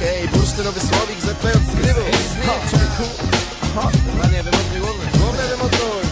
Hej, bursztynowy słowik zepając z grywu panie, wymontuj głowę Głowę wymontuj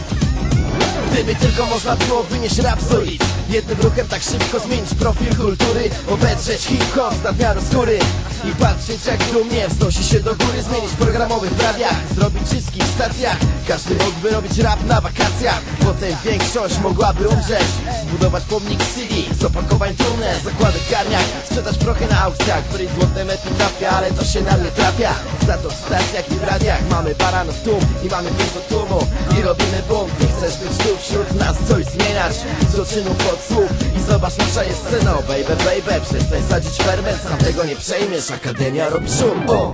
Gdyby tylko można było wynieść rap z ulic. Jednym ruchem tak szybko zmienić profil kultury. Obedrzeć hip-hop z nadmiaru skóry. I patrzeć jak dumnie wznosi się do góry. Zmienić programowy w radiach, zrobić czyski w stacjach. Każdy mógłby robić rap na wakacjach. Potem większość mogłaby umrzeć Zbudować pomnik CD z opakowań trumne Zakłady w garniach, sprzedać prochy na aukcjach. Wyryć złotem epitafia, ale to się na mnie trafia. Za to w stacjach i w radiach mamy baranów tłum I mamy dużo tłumu. I robimy boom Ty chcesz być tu wśród nas coś zmieniać Do czynów pod słuch i zobacz nasza jest scena. Baby, baby, przestań sadzić ferment Sam tego nie przejmiesz, Akademia robi szum o.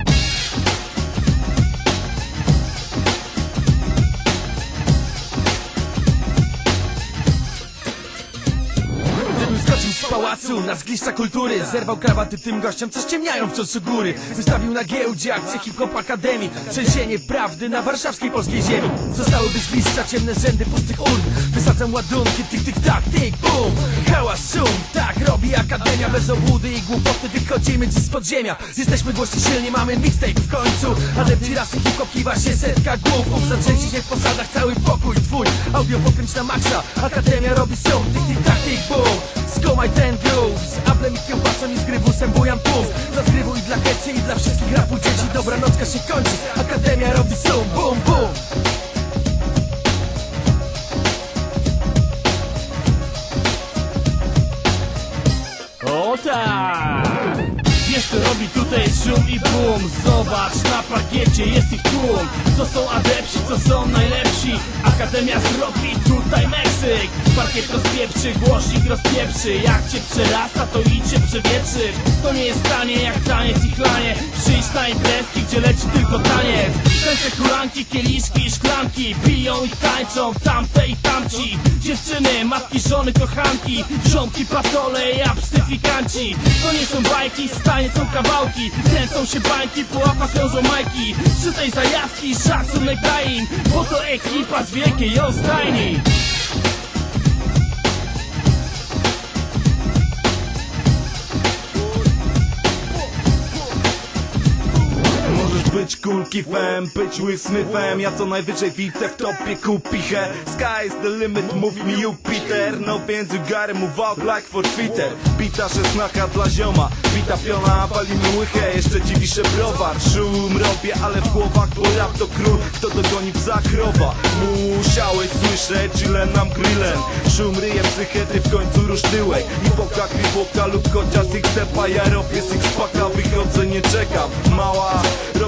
pałacu. Na zgliszcza kultury Zerwał krawaty tym gościom, co ściemniają wciąż u góry. Wystawił na giełdzie akcję hip-hop akademii. Trzęsienie prawdy na warszawskiej polskiej ziemi. Zostałyby zgliszcza ciemne rzędy pustych urn. Wysadzam ładunki, tyk, tyk, tak, tyk, bum. Hałas, szum, tak robi akademia. Bez obłudy i głupoty wychodzimy dziś z podziemia. Jesteśmy głośni, silni, mamy mixtape w końcu. Adepci rasy hip-hop kiwa się setka głupów Zatrzęsi się w posadach cały pokój twój. Audio pokręć na maksa, akademia robi szum Tyk, tyk, tak, tyk, bum. Skomaj ten się kończy, akademia robi szum Bum, bum O tak! Co robi tutaj szum i boom. Zobacz, na pakiecie jest ich tłum. To są adepci, to są najlepsi. Akademia zrobi tutaj Meksyk. Parkiet rozpieprzy, głośnik rozpieprzy. Jak cię przerasta, to idź się przewietrzy. To nie jest tanie jak taniec i chlanie. Przyjdź na imprezki, gdzie leci tylko taniec. Kręcę kulanki, kieliszki szklanki. Piją i tańczą tamte i tamci. Dziewczyny, matki, żony, kochanki. Żonki, patole i abstyfikanci. To nie są bajki, stanie są kawałki. Kręcą się bańki, po łapach krążą majki. Przy tej zajawki szacunek daj im Bo to ekipa z wielkiej Ostajni być kulki fem, być łysmyfem Ja co najwyżej widzę w topie kupichę Sky the limit, mówi mi Jupiter. No więc you gotta move out like for Twitter. Bita szesnaka dla zioma. Bita piona, palimy łychę. Jeszcze dziwi się browar. Szum robię, ale w głowach Bo rap to król, kto dogoni psa krowa? Musiałeś słyszeć, ile nam grillen Szum ryje psychę, ty w końcu rusz tyłek. I poka kriwoka lub chociaż ich stepa Ja robię six-packa, wychodzę, nie czekam. Mała,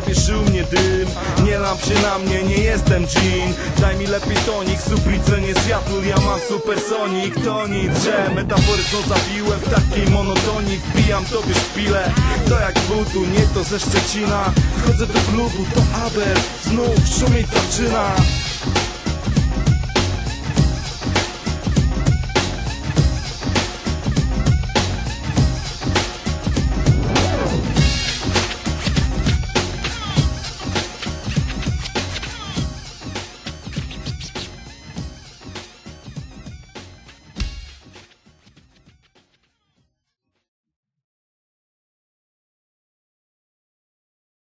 robię szum, nie dym. Nie lam się na mnie, nie jestem Jean. Daj mi lepiej tonik, suplice nie Seattle Ja mam supersonik, to nic, że Metafory co zabiłem w takiej monotonii Wbijam tobie szpilę, to jak budu, nie to ze Szczecina. Wchodzę do klubu, to Aber, znów szumieć zaczyna